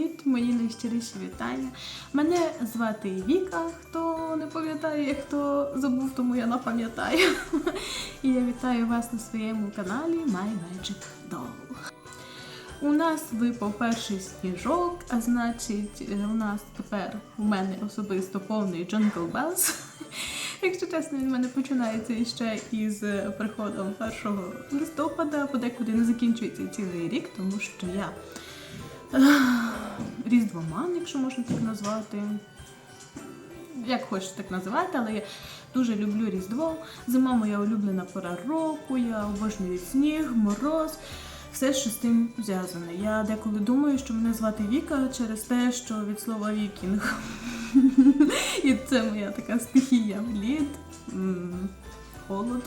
привіт, мої найщиріші вітання. Мене звати Віка, хто не пам'ятає, хто забув, тому я напам'ятаю. І я вітаю вас на своєму каналі My Magic Doll. У нас випав перший сніжок, а значить, у нас тепер у мене особисто повний Jungle Bells. Якщо чесно, він в мене починається іще із приходом 1 листопада, подекуди не закінчується цілий рік, тому що я різдвоман, якщо можна так назвати. Як хочете так називати, але я дуже люблю Різдво. Зима моя улюблена пора року, я обожнюю сніг, мороз. Все, що з тим зв'язане. Я деколи думаю, що мене звати Віка через те, що від слова вікінг. І це моя така стихія. Лід, холод.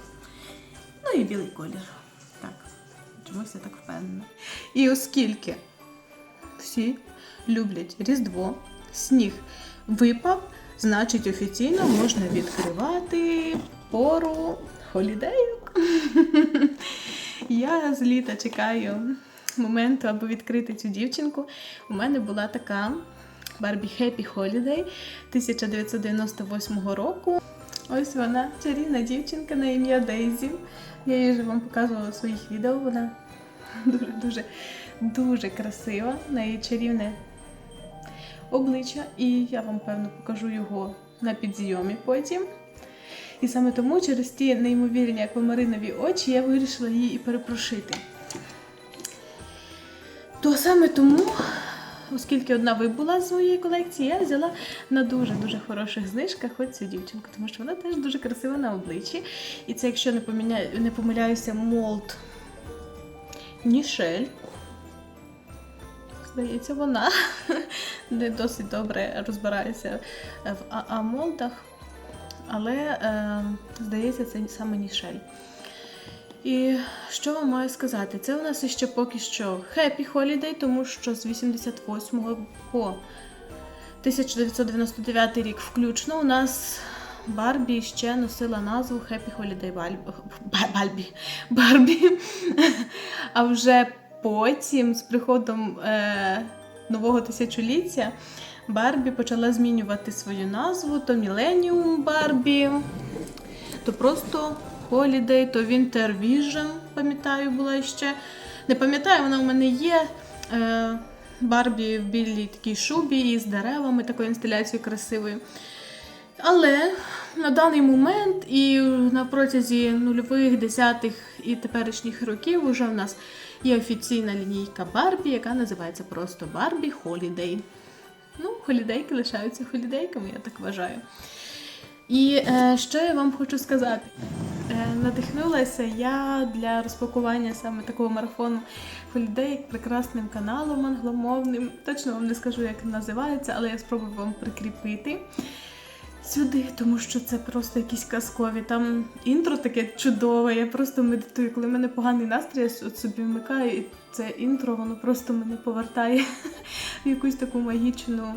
Ну і білий колір. Так, чомусь я так впевнена. І оскільки всі люблять Різдво, сніг випав, значить офіційно можна відкривати пору холідейок. Я з літа чекаю моменту, аби відкрити цю дівчинку. У мене була така Barbie Happy Holiday 1998 року. Ось вона, чарівна дівчинка на ім'я Дейзі. Я її вже вам показувала в своїх відео. Вона дуже-дуже дуже красива, в неї чарівне обличчя, і я вам певно покажу його на підзйомі потім. І саме тому через ті неймовірні аквамаринові очі я вирішила її і перепрошити. То саме тому, оскільки одна вибула з моєї колекції, я взяла на дуже-дуже хороших знижках ось цю дівчинку, тому що вона теж дуже красива на обличчі. І це, якщо не, поміняю, не помиляюся, молд Нішель. Здається, вона не досить добре розбирається в а- А-молдах. Але е, здається, це саме Нішель. І що вам маю сказати? Це у нас іще поки що Happy Holiday, тому що з 88 по 1999 рік включно у нас Барбі ще носила назву Happy Holiday. Барбі. А вже потім, з приходом е, нового тисячоліття, Барбі почала змінювати свою назву, то Millennium Барбі, то просто Holiday, то Winter Vision, пам'ятаю, була ще. Не пам'ятаю, вона в мене є. Е, Барбі в білій такій шубі із деревами, такою інсталяцією красивою. Але на даний момент і на протязі нульових, десятих і теперішніх років вже в нас є офіційна лінійка Барбі, яка називається просто Барбі Holiday. Ну, холідейки лишаються холідейками, я так вважаю. І е, що я вам хочу сказати? Е, надихнулася я для розпакування саме такого марафону холідейк прекрасним каналом англомовним. Точно вам не скажу, як називається, але я спробую вам прикріпити сюди, тому що це просто якісь казкові. Там інтро таке чудове. Я просто медитую. Коли в мене поганий настрій, я от собі вмикаю, і це інтро, воно просто мене повертає в якусь таку магічну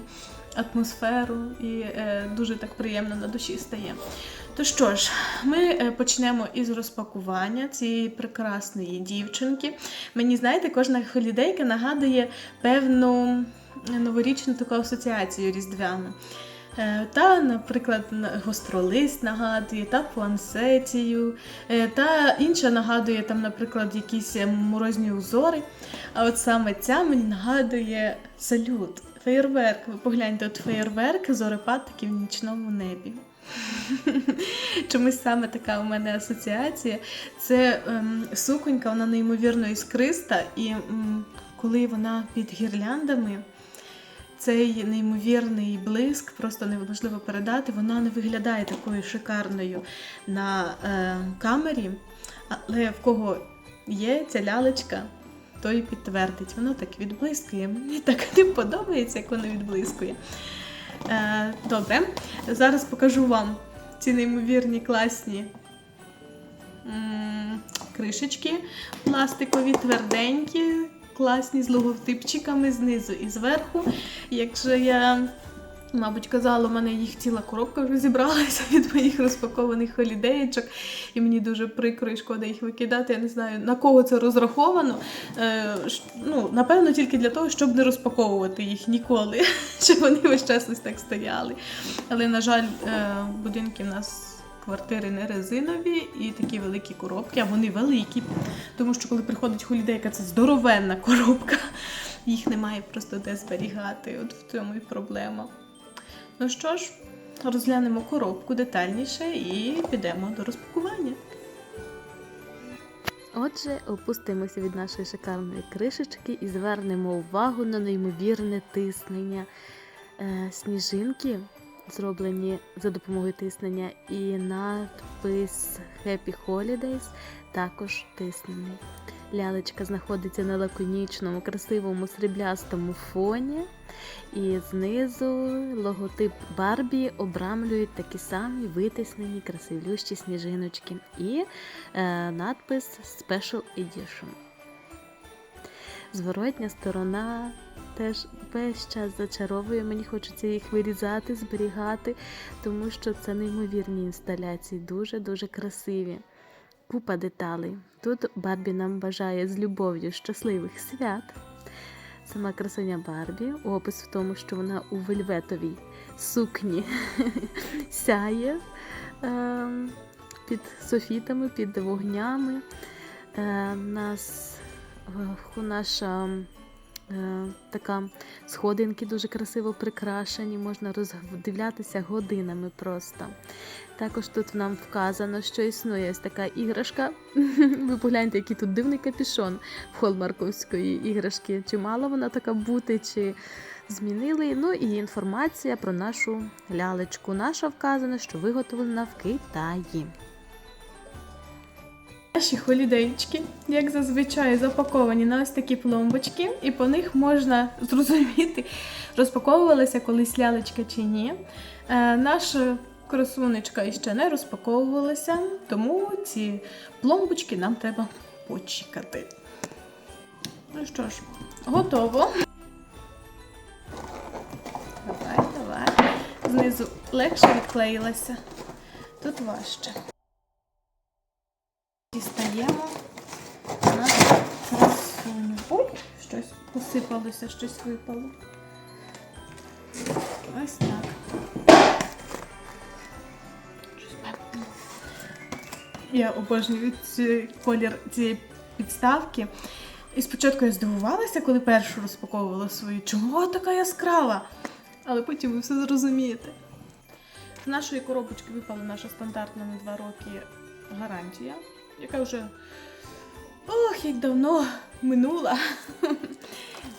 атмосферу і е, дуже так приємно на душі стає. То що ж, ми е, почнемо із розпакування цієї прекрасної дівчинки. Мені, знаєте, кожна холідейка нагадує певну новорічну таку асоціацію різдвяну. Е, Та, наприклад, на- гостролист нагадує, та пуансетію, е, та інша нагадує, там, наприклад, якісь е, морозні узори. А от саме ця мені нагадує салют, феєрверк. Ви погляньте, от феєрверк, зорепад такий в нічному небі. Чомусь саме така у мене асоціація. Це ем, суконька, вона неймовірно іскриста, і м, коли вона під гірляндами, цей неймовірний блиск просто неможливо передати. Вона не виглядає такою шикарною на е, камері, але в кого є ця лялечка, той підтвердить. Воно так відблискує. Мені так не подобається, як воно відблискує. Е, добре, зараз покажу вам ці неймовірні класні кришечки пластикові, тверденькі, класні з логотипчиками знизу і зверху. Якщо я Мабуть, казала, у мене їх ціла коробка вже зібралася від моїх розпакованих холідеєчок, і мені дуже прикро і шкода їх викидати. Я не знаю, на кого це розраховано. Е, ну, напевно, тільки для того, щоб не розпаковувати їх ніколи, щоб вони весь час ось так стояли. Але, на жаль, е, будинки в нас квартири не резинові і такі великі коробки, а вони великі. Тому що коли приходить холідейка, це здоровенна коробка. Їх немає просто де зберігати. От в цьому і проблема. Ну що ж, розглянемо коробку детальніше і підемо до розпакування. Отже, опустимося від нашої шикарної кришечки і звернемо увагу на неймовірне тиснення. Е, Сніжинки зроблені за допомогою тиснення, і надпис Happy Holidays також тиснений. Лялечка знаходиться на лаконічному, красивому сріблястому фоні, і знизу логотип Барбі обрамлюють такі самі витиснені красивлющі сніжиночки. І е, надпис Special Edition. Зворотня сторона теж весь час зачаровує. Мені хочеться їх вирізати, зберігати, тому що це неймовірні інсталяції, дуже-дуже красиві. Купа деталей. Тут Барбі нам бажає з любов'ю щасливих свят. Сама красуня Барбі, опис в тому, що вона у вельветовій сукні сяє ем, під софітами, під вогнями. Е, нас е, наша така сходинки дуже красиво прикрашені, можна роздивлятися годинами просто. Також тут нам вказано, що існує ось така іграшка. Ви погляньте, який тут дивний капішон в холмарковської іграшки. Чи мала вона така бути, чи змінили. Ну і інформація про нашу лялечку. Наша вказана, що виготовлена в Китаї. Наші холідейчки, як зазвичай, запаковані на ось такі пломбочки, і по них можна зрозуміти, розпаковувалася колись лялечка чи ні. Е, наша красунечка іще не розпаковувалася, тому ці пломбочки нам треба почекати. Ну що ж, готово. Давай, давай. Знизу легше відклеїлася. Тут важче. Дістаємо нашу красуню. Ой, щось посипалося, щось випало. Ось так. Я обожнюю цей колір цієї підставки. І спочатку я здивувалася, коли першу розпаковувала свою, чому така яскрава? Але потім ви все зрозумієте. З нашої коробочки випала наша стандартна на 2 роки гарантія, яка вже ох, як давно минула.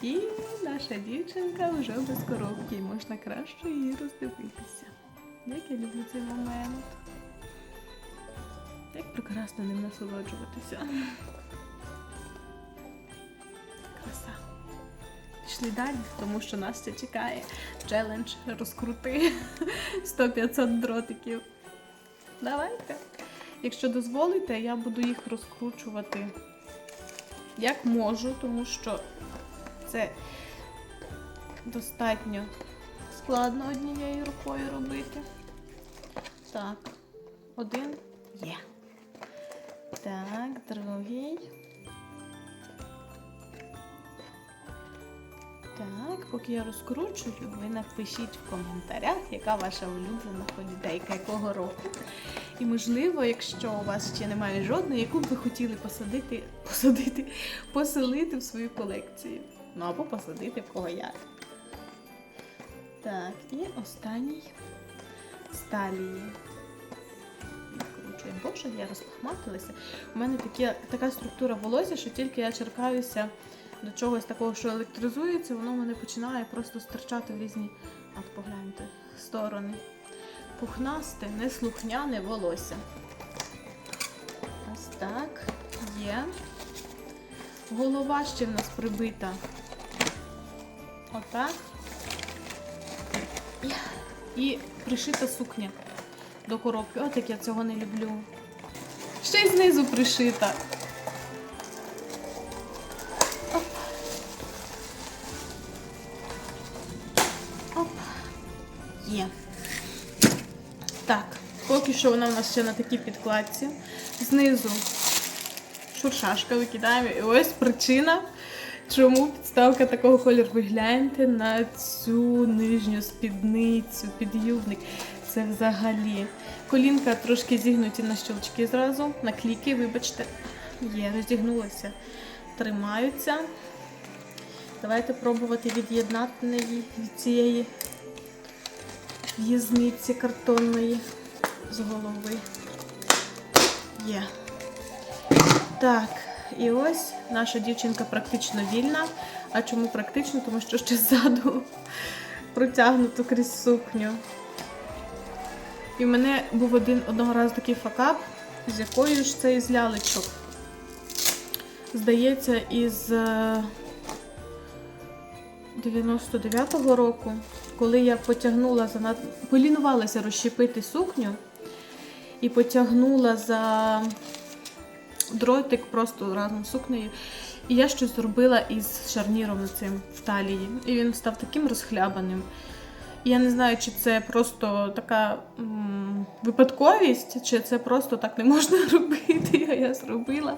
І наша дівчинка вже без коробки, і можна краще її роздивитися. Як я люблю цей момент. Як прекрасно ним насолоджуватися. Краса. Пішли далі, тому що нас ще чекає челендж розкрути 100-500 дротиків. Давайте. Якщо дозволите, я буду їх розкручувати як можу, тому що це достатньо складно однією рукою робити. Так, один є. Так, другий. Так, поки я розкручую, ви напишіть в коментарях, яка ваша улюблена холідейка, якого року. І можливо, якщо у вас ще немає жодної, яку б ви хотіли посадити, посадити, поселити в свою колекцію. Ну або посадити в кого як. Так, і останній сталії. Відкручуємо. Боже, я розпахматилася. У мене такі, така структура волосся, що тільки я черкаюся до чогось такого, що електризується, воно мене починає просто стирчати в різні, от погляньте, сторони. Пухнасте, неслухняне волосся. Ось так. Є. Голова ще в нас прибита. Отак. І, пришита сукня до коробки. От як я цього не люблю. Ще й знизу пришита. Оп. Є. Поки що вона у нас ще на такій підкладці. Знизу шуршашка викидаємо. І ось причина, чому підставка такого кольору. Ви гляньте на цю нижню спідницю, підюбник. Це взагалі. Колінка трошки зігнуті на щелчки зразу, на кліки, вибачте. Є, розігнулася. Тримаються. Давайте пробувати від'єднати її від цієї в'язниці картонної з голови. Є. Так, і ось наша дівчинка практично вільна. А чому практично? Тому що ще ззаду протягнуто крізь сукню. І в мене був один одного разу такий факап, з якою ж це із лялечок. Здається, із е, 99-го року, коли я потягнула за над... полінувалася розщепити сукню і потягнула за дротик просто разом з сукнею. І я щось зробила із шарніром цим в талії. І він став таким розхлябаним. І я не знаю, чи це просто така м, випадковість, чи це просто так не можна робити, а я зробила.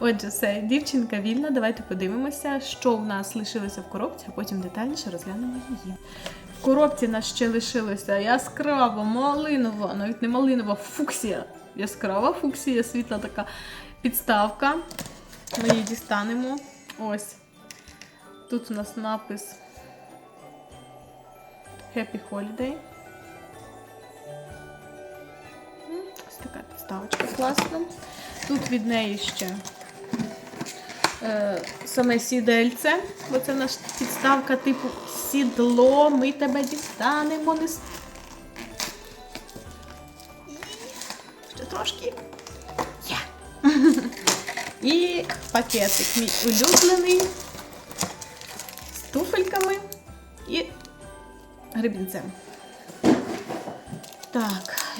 Отже, все, дівчинка вільна. Давайте подивимося, що в нас лишилося в коробці, а потім детальніше розглянемо її. Коробці нас ще лишилося яскрава, малинова, навіть не малинова, фуксія. Яскрава фуксія, світла така підставка. Ми її дістанемо. Ось. Тут у нас напис Happy Holiday. Ось така підставочка класна. Тут від неї ще саме сідельце, бо це наша підставка типу сідло, ми тебе дістанемо. Не... Ще трошки. Є. І пакетик мій улюблений з туфельками і гребінцем.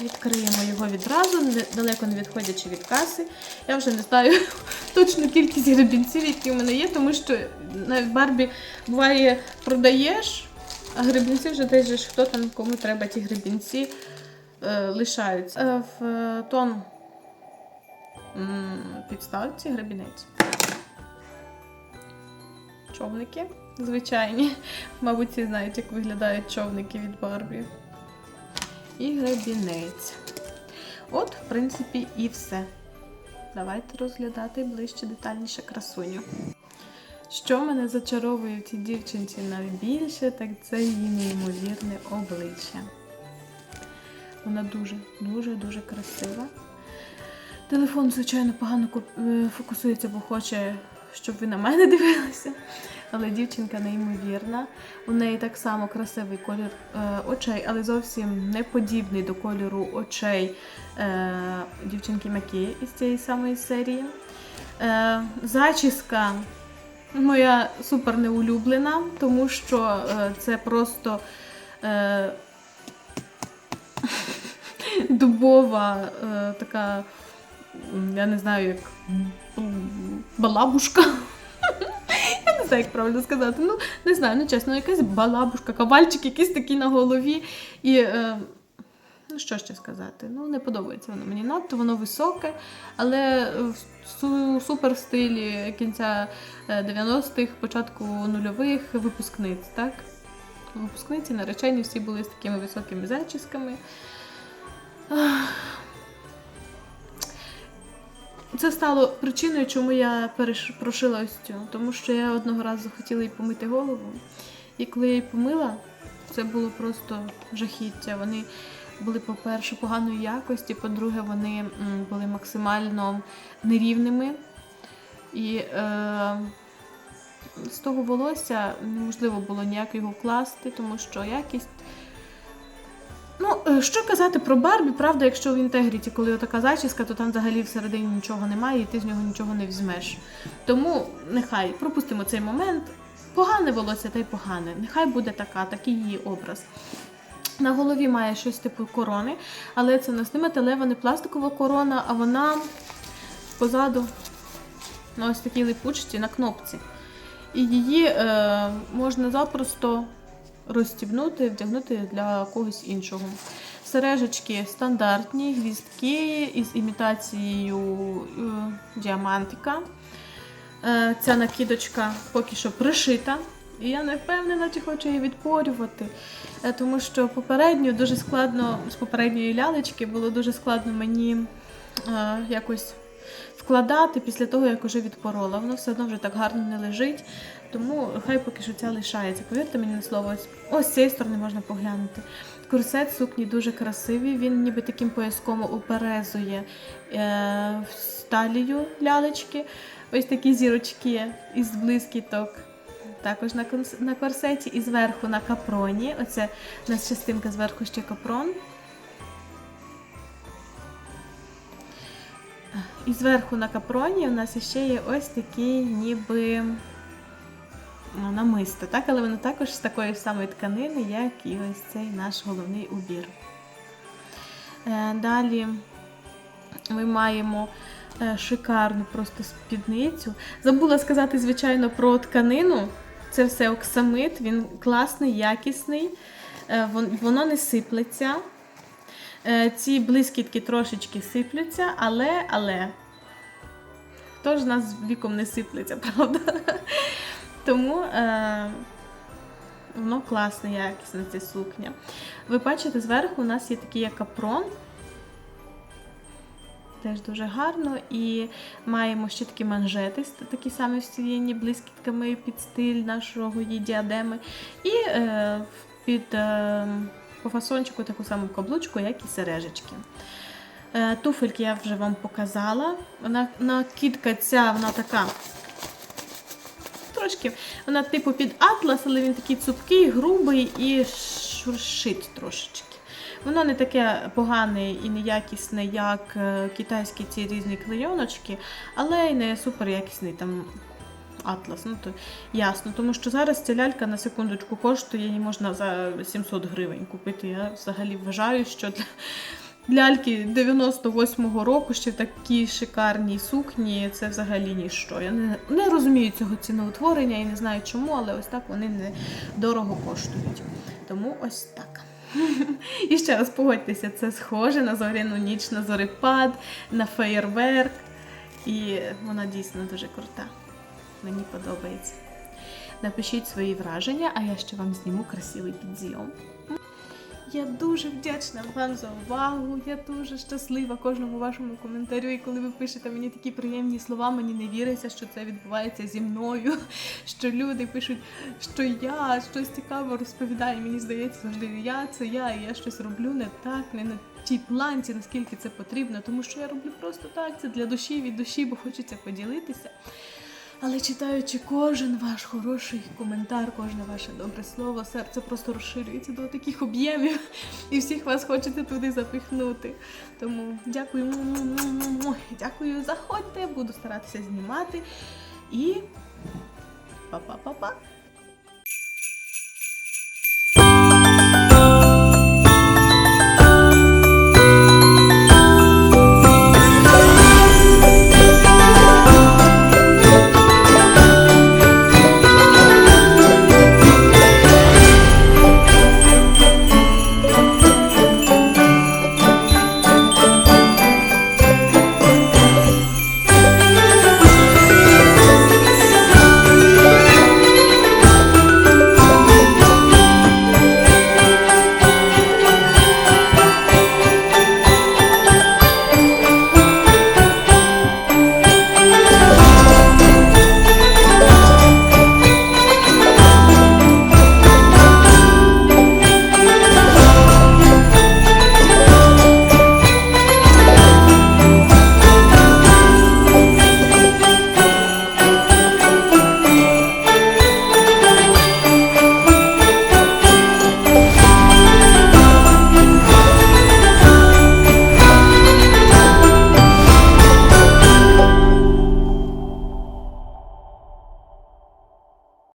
Відкриємо його відразу, далеко не відходячи від каси. Я вже не знаю точну кількість гребінців, які в мене є, тому що навіть Барбі буває продаєш, а гребінці вже десь же хто там кому треба ті гребінці е, лишаються. Е, в е, тон підставці гребінець. Човники звичайні. Мабуть, всі знають, як виглядають човники від Барбі. І гребінець. От, в принципі, і все. Давайте розглядати ближче детальніше красуню. Що мене зачаровує в цій дівчинці найбільше, так це її неймовірне обличчя. Вона дуже, дуже, дуже красива. Телефон, звичайно, погано е, фокусується, бо хоче, щоб ви на мене дивилися. Але дівчинка неймовірна. У неї так само красивий колір е, очей, але зовсім не подібний до кольору очей е, дівчинки Макі із цієї самої серії. Е, зачіска моя супер неулюблена, тому що це просто дубова така, я не знаю, як балабушка. Не знаю, як правильно сказати. Ну, не знаю, ну чесно, якась балабушка, кавальчик якийсь такий на голові. І е, ну що ще сказати? Ну, не подобається воно мені надто, воно високе, але в су- супер стилі кінця е, 90-х, початку нульових випускниць, так? Випускниці, наречені всі були з такими високими зачісками. Це стало причиною, чому я прошила ось цю. Тому що я одного разу хотіла їй помити голову. І коли я її помила, це було просто жахіття. Вони були, по-перше, поганої якості, по-друге, вони були максимально нерівними. І е, з того волосся неможливо було ніяк його вкласти, тому що якість. Ну, е, що казати про Барбі, правда, якщо в інтегріті, коли така зачіска, то там взагалі всередині нічого немає, і ти з нього нічого не візьмеш. Тому нехай пропустимо цей момент. Погане волосся та й погане. Нехай буде така, такий її образ. На голові має щось типу корони, але це не не металева, не пластикова корона, а вона позаду на ось такій липучці на кнопці. І її е, можна запросто розстібнути, вдягнути для когось іншого. Сережечки стандартні, гвіздки із імітацією е, діамантика. Е, Ця накидочка поки що пришита. І я не впевнена, чи хочу її відпорювати. Е, Тому що попередньо дуже складно, з попередньої лялечки було дуже складно мені якось вкладати після того, як уже відпорола. Воно все одно вже так гарно не лежить. Тому хай поки що ця лишається. Повірте мені на слово, ось, ось з цієї сторони можна поглянути. Корсет сукні дуже красивий, він ніби таким пояском оперезує е, талію лялечки. Ось такі зірочки із блискіток. Також на, на корсеті і зверху на капроні. Оце у нас частинка зверху ще капрон. І зверху на капроні у нас ще є ось такий ніби ну, намисто, так? але воно також з такої ж самої тканини, як і ось цей наш головний убір. Е, Далі ми маємо е, шикарну просто спідницю. Забула сказати, звичайно, про тканину. Це все оксамит, він класний, якісний, е, воно не сиплеться. Е, Ці блискітки трошечки сиплються, але, але. Хто ж нас віком не сиплеться, правда? Тому е, воно класне, якісне, ця сукня. Ви бачите, зверху у нас є такий як капрон. Теж дуже гарно. І маємо ще такі манжети, такі самі всіяні блискітками під стиль нашого її діадеми. І е, під е, по фасончику таку саму каблучку, як і сережечки. Е, туфельки я вже вам показала. Вона накидка ця, вона така. Трошки, вона типу під атлас, але він такий цупкий, грубий і шуршить трошечки. Воно не таке погане і неякісне, як е, китайські ці різні клейоночки, але й не супер якісний там атлас. Ну то ясно. Тому що зараз ця лялька на секундочку коштує, її можна за 700 гривень купити. Я взагалі вважаю, що для ляльки 98-го року ще в такій шикарній сукні це взагалі ніщо. Я не, не розумію цього ціноутворення і не знаю чому, але ось так вони не дорого коштують. Тому ось так. І ще раз погодьтеся, це схоже на зоряну ніч, на зорепад, на феєрверк. І вона дійсно дуже крута. Мені подобається. Напишіть свої враження, а я ще вам зніму красивий підзйом. Я дуже вдячна вам за увагу. Я дуже щаслива кожному вашому коментарю. І коли ви пишете мені такі приємні слова, мені не віриться, що це відбувається зі мною. Що люди пишуть, що я щось цікаве розповідаю. Мені здається, завжди я це я, і я щось роблю не так, не на тій планці, наскільки це потрібно, тому що я роблю просто так, це для душі від душі, бо хочеться поділитися. Але читаючи кожен ваш хороший коментар, кожне ваше добре слово, серце просто розширюється до таких об'ємів, і всіх вас хочете туди запихнути. Тому дякую, дякую, заходьте, буду старатися знімати. І па-па-па-па.